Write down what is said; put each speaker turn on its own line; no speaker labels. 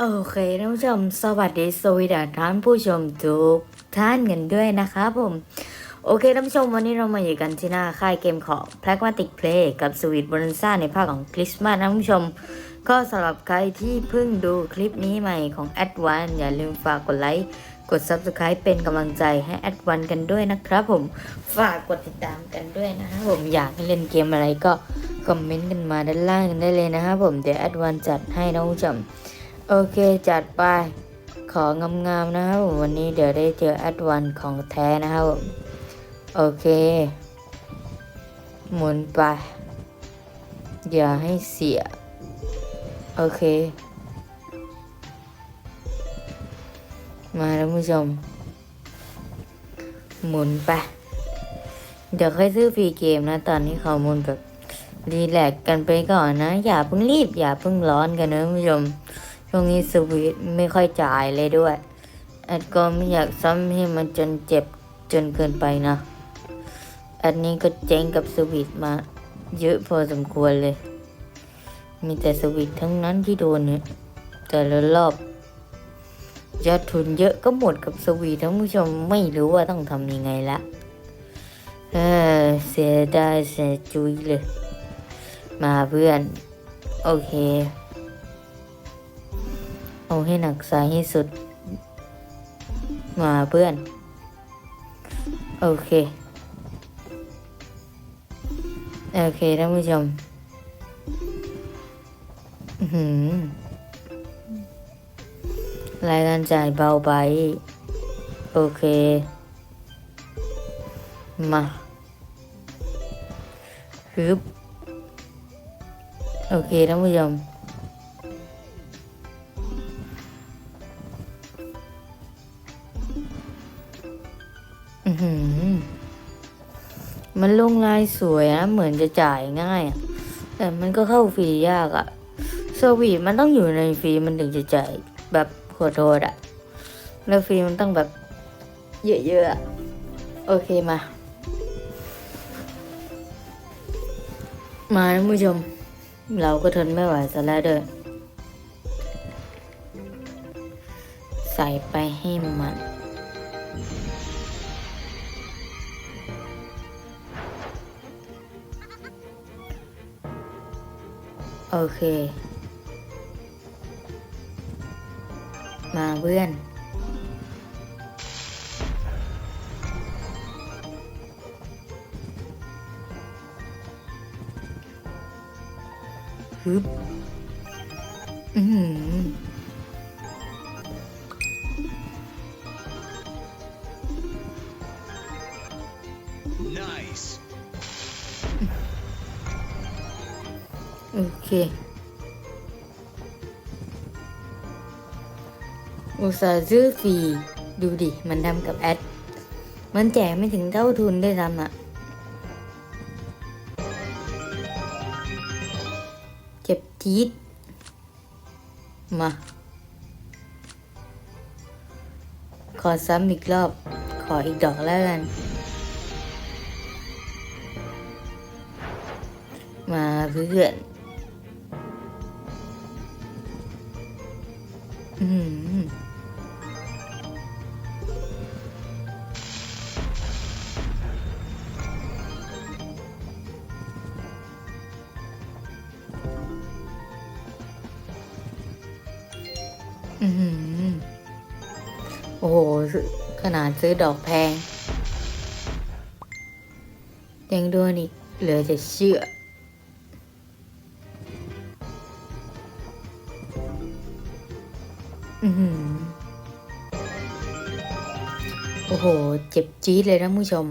โอเคท่านผู้ชม สวัสดีสวีดัสท่านผู้ชมทุกท่านกันด้วยนะครับผม โอเคท่านผู้ชมวันนี้เรามาอยู่กันที่หน้าค่ายเกมของ Pragmatic Play กับสวีทบร n นซ่าในภาคของคริสต์มาสท่านผู้ชม ก็สำหรับใครที่เพิ่งดูคลิปนี้ใหม่ของ a d v a n อย่าลืมฝากกดไลค์ กด Subscribe เป็นกำลังใจให้ a d v a n กันด้วยนะครับผมฝากกดติดตามกันด้วยนะครับผมอยากให้เล่นเกมอะไรก็คอมเมนต์กันมาด้านล่างกันได้เลยนะครับผมเดี๋ยว a d v a n จัดให้ท่านผู้ชมโอเคจัดไปของามๆนะครับผมวันนี้เดี๋ยวได้เจอแอดวันของแท้นะครับผมโอเคหมุนไปอย่าให้เสีย โอเค มาท่านผู้ชม หมุนไป เดี๋ยวค่อยซื้อฟรีเกมนะ ตอนนี้เขาหมุนแบบรีแลกกันไปก่อนนะ อย่าเพิ่งรีบ อย่าเพิ่งร้อนกันนะผู้ชม ช่วงนี้สวีทไม่ค่อยจ่ายเลยด้วยแอดก็ไม่อยากซ้ำให้มันจนเจ็บจนเกินไปนะแอดนี้ก็เจ๊งกับสวีทมา เยอะพอสมควรเลย มีแต่สวีททั้งนั้นที่โดนเนี่ยแต่ละรอบ ยอดทุนเยอะก็หมดกับสวีททั้งผู้ชมไม่รู้ว่าต้องทำยังไงละเออเสียดายเสียจุยเลย มาเพื่อน โอเค เอาให้หนักสายให้สุด มาเพื่อน โอเค โอเคท่านผู้ชม อื้อหือ รายการจ่ายเบาไป โอเค มาฮึบโอเคท่านผู้ชมอือหือมันลงลายสวยนะ เหมือนจะจ่ายง่าย แต่มันก็เข้าฟรียากอะสวีมันต้องอยู่ในฟรีมันถึงจะจ่ายแบบ ขอโทษอะแล้วฟรีมันต้องแบบ เยอะๆอะโอเคมา มาท่านผู้ชม เราก็ทนไม่ไหวซะแล้วเด้อใส่ไปให้มันโอเค มาเพื่อน ฮึบ อือหือ
Nice.
โอเค อุตส่าห์ซื้อฟรีดูดิ มันทำกับแอด มันแจกไม่ถึงเท่าทุนได้วยซ้ำอะเจ็บจี๊ดมา ขอซ้ำอีกรอบ ขออีกดอกแล้วกัน มาเพื่อนอืม อืมโอ้โห ขนาดซื้อดอกแพง ยังโดนอีกเหลือจะเชื่อ อือหือโอ้โห เจ็บจี๊ดเลยนะผู้ชม